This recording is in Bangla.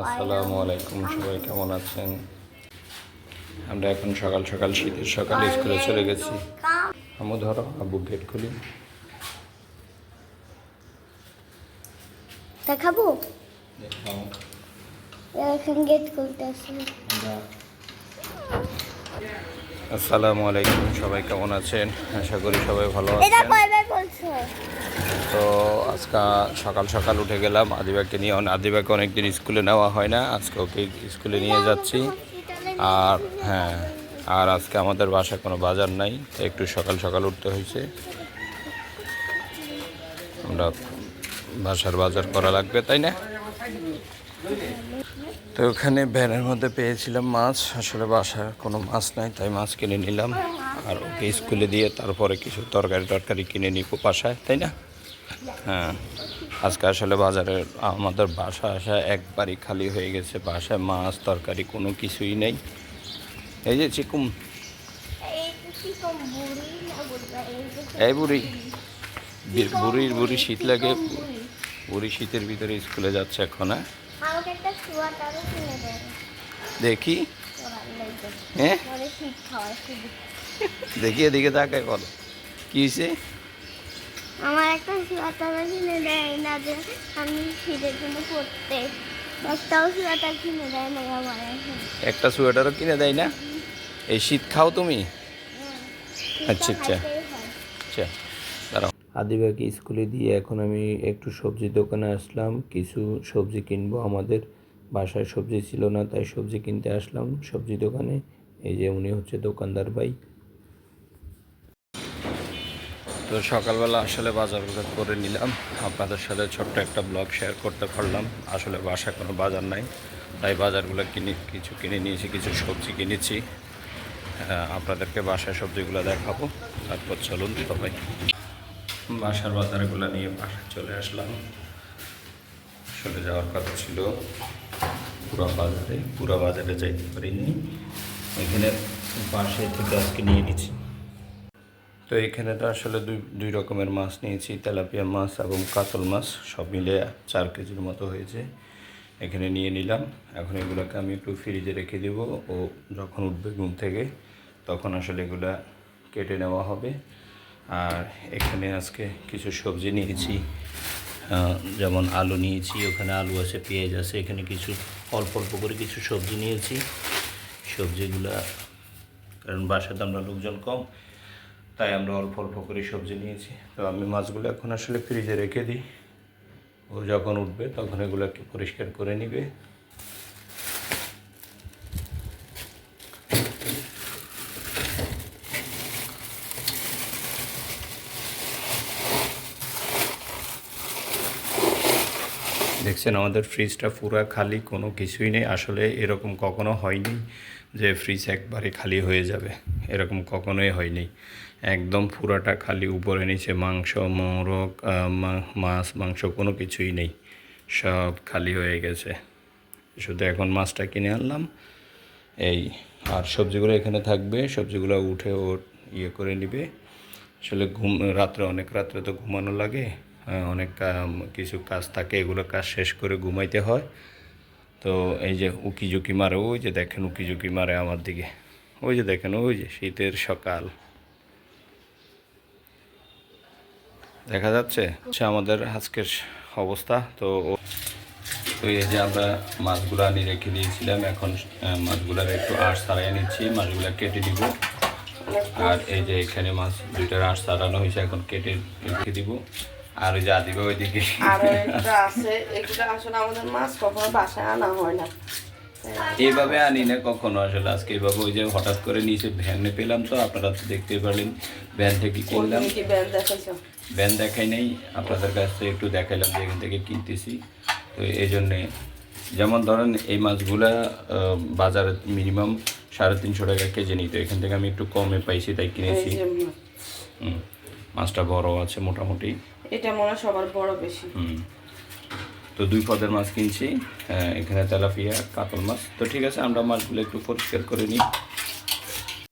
আসসালামু আলাইকুম সবাই কেমন আছেন? আমরা এখন সকাল সকাল শীতের সকাল স্কুলে চলে গেছি। আমু ধরো আব্বু গেট খুলি। দেখাবো? এখন গেট খুলতে আসসালামু আলাইকুম সবাই কেমন আছেন? আশা করি সবাই ভালো আছেন। তো আজকে সকাল সকাল উঠে গেলাম। আদিবাকে নিয়ে, আদিবাকে অনেকদিন স্কুলে নেওয়া হয় না। আজকে ওকে স্কুলে নিয়ে যাচ্ছি। আর হ্যাঁ আর আজকে আমাদের বাসায় কোনো বাজার নাই। তো একটু সকাল সকাল উঠতে হয়েছে। আমরা বাসার বাজার করা লাগবে, তাই না? তো ওখানে ভ্যানের মধ্যে পেয়েছিলাম মাছ। আসলে বাসায় কোনো মাছ নাই, তাই মাছ কিনে নিলাম। আর ওকে স্কুলে দিয়ে তারপরে কিছু তরকারি টরকারি কিনে নিব বাসায়, তাই না? হ্যাঁ। আজকে আসলে বাজারে আমাদের বাসা আসা একবারই খালি হয়ে গেছে বাসায় মাছ তরকারি কোনো কিছুই নেই। এই যে চিকুম। এই বুড়ি। বুড়ির বুড়ি শীত লাগে। বুড়ি শীতের ভিতরে স্কুলে যাচ্ছে এখন হ্যাঁ? দেখি। হ্যাঁ? দেখি এদিকে তাকায় বলো। কি হয়েছে আমার একটা সোয়াটারও কিনে দেয় না যে আমি শীতের জন্য পড়তে একটাও সোয়াটার কিনে দেয় না আমার একটা সোয়েটারও কিনে দেয় না? এই শীত খাও তুমি? আচ্ছা, আচ্ছা। আচ্ছা দাঁড়াও। আদিবাকে স্কুলে দিয়ে এখন আমি একটু সবজি দোকানে আসলাম। কিছু সবজি কিনবো আমাদের। বাসায় সবজি ছিল না তাই সবজি কিনতে আসলাম সবজি দোকানে। এই যে উনি হচ্ছে দোকানদার ভাই। তো সকালবেলা আসলে বাজারগুলো করে নিলাম। আপনাদের সাথে ছোট্ট একটা ব্লগ শেয়ার করতে পারলাম। আসলে বাসায় কোনো বাজার নাই, তাই বাজারগুলো কিনে, কিছু কিনে নিয়েছি, কিছু সবজি কিনেছি। আপনাদেরকে বাসায় সবজিগুলো দেখাবো। তারপর চলুন সবাই বাসার বাজারগুলো নিয়ে বাসায় চলে আসলাম। চলে যাওয়ার কথা ছিল পুরা বাজারে পুরা বাজারে যাইতে পারিনি। এখানে পাশে থেকে আজকে নিয়ে নিচ্ছি। তো এখানে তো আসলে দুই দুই রকমের মাছ নিয়েছি, তেলাপিয়া মাছ এবং কাতল মাছ, সব মিলে চার কেজির মতো হয়েছে। এখানে নিয়ে নিলাম। এখন এগুলোকে আমি একটু ফ্রিজে রেখে দেবো। ও যখন উঠবে ঘুম থেকে, তখন আসলে এগুলা কেটে নেওয়া হবে। আর এখানে আজকে কিছু সবজি নিয়েছি। যেমন আলু নিয়েছি, ওখানে আলু আছে, পেঁয়াজ আছে, এখানে কিছু অল্প অল্প করে কিছু সবজি নিয়েছি। সবজিগুলা, কারণ বাসাতে আমরা লোকজন কম তাই আমরা অল্প অল্প করে সবজি নিয়েছি। তো আমি মাছগুলো এখন আসলে ফ্রিজে রেখে দিই। ও যখন উঠবে তখন এগুলো একটু পরিষ্কার করে নিবে। দেখছেন আমাদের ফ্রিজটা পুরো খালি, কোনো কিছুই নেই। আসলে এরকম কখনো হয়নি যে ফ্রিজ একবারে খালি হয়ে যাবে। এরকম কখনোই হয়নি। একদম পুরাটা খালি উপরে নিচে মাংস, মোরগ মাছ, মাংস কোনো কিছুই নেই। সব খালি হয়ে গেছে। শুধু এখন মাছটা কিনে আনলাম। এই, আর সবজিগুলো এখানে থাকবে। সবজিগুলো উঠে ও ইয়ে করে নিবে। আসলে ঘুম, রাত্রে, অনেক রাত্রে তো ঘুমানো লাগে। অনেক কিছু কাজ থাকে, এগুলো কাজ শেষ করে ঘুমাইতে হয়। তো এই যে উকি ঝুঁকি মারে, ওই যে দেখেন উকি ঝুঁকি মারে আমার দিকে। ওই যে দেখেন, ওই যে শীতের সকাল। দেখা যাচ্ছে আমাদের আজকের অবস্থা। তো ও- তো এই যে আমরা মাছগুলো আনি রেখে দিয়েছিলাম, এখন মাছগুলার একটু আঁশ ছাড়াই নিচ্ছি, মাছগুলো কেটে দিব। আর এই যে এখানে মাছ দুইটার আঁশ ছাড়ানো হয়েছে, এখন কেটে রেখে দিব। আর ওই যে আদিবা ওইদিকে আর একটা আছে, এগুলো আসলে আমাদের মাছ কখনো বাসায় আনা হয় না। এইভাবে আনি না কখনো আসলে। আজকে এইভাবে ওই যে হঠাৎ করে নিচে ভ্যানে পেলাম তো আপনারা তো দেখতেই পারলেন ভ্যান থেকে কিনলাম। ভ্যান দেখাই নাই আপনাদের কাছ থেকে একটু দেখাইলাম যে এখান থেকে কিনতেছি। তো এই জন্যে যেমন ধরেন এই মাছগুলা বাজারে মিনিমাম সাড়ে তিনশো টাকা কেজি নিত এখান থেকে আমি একটু কমে পাইছি তাই কিনেছি। মাছটা বড় আছে মোটামুটি। এটা মনে হয় সবার বড় বেশি। হুম। তো দুই পদের মাছ কিনছি এখানে তেলাপিয়া, কাতল মাছ। তো ঠিক আছে, আমরা মাছগুলো একটু পরিষ্কার করে নিই।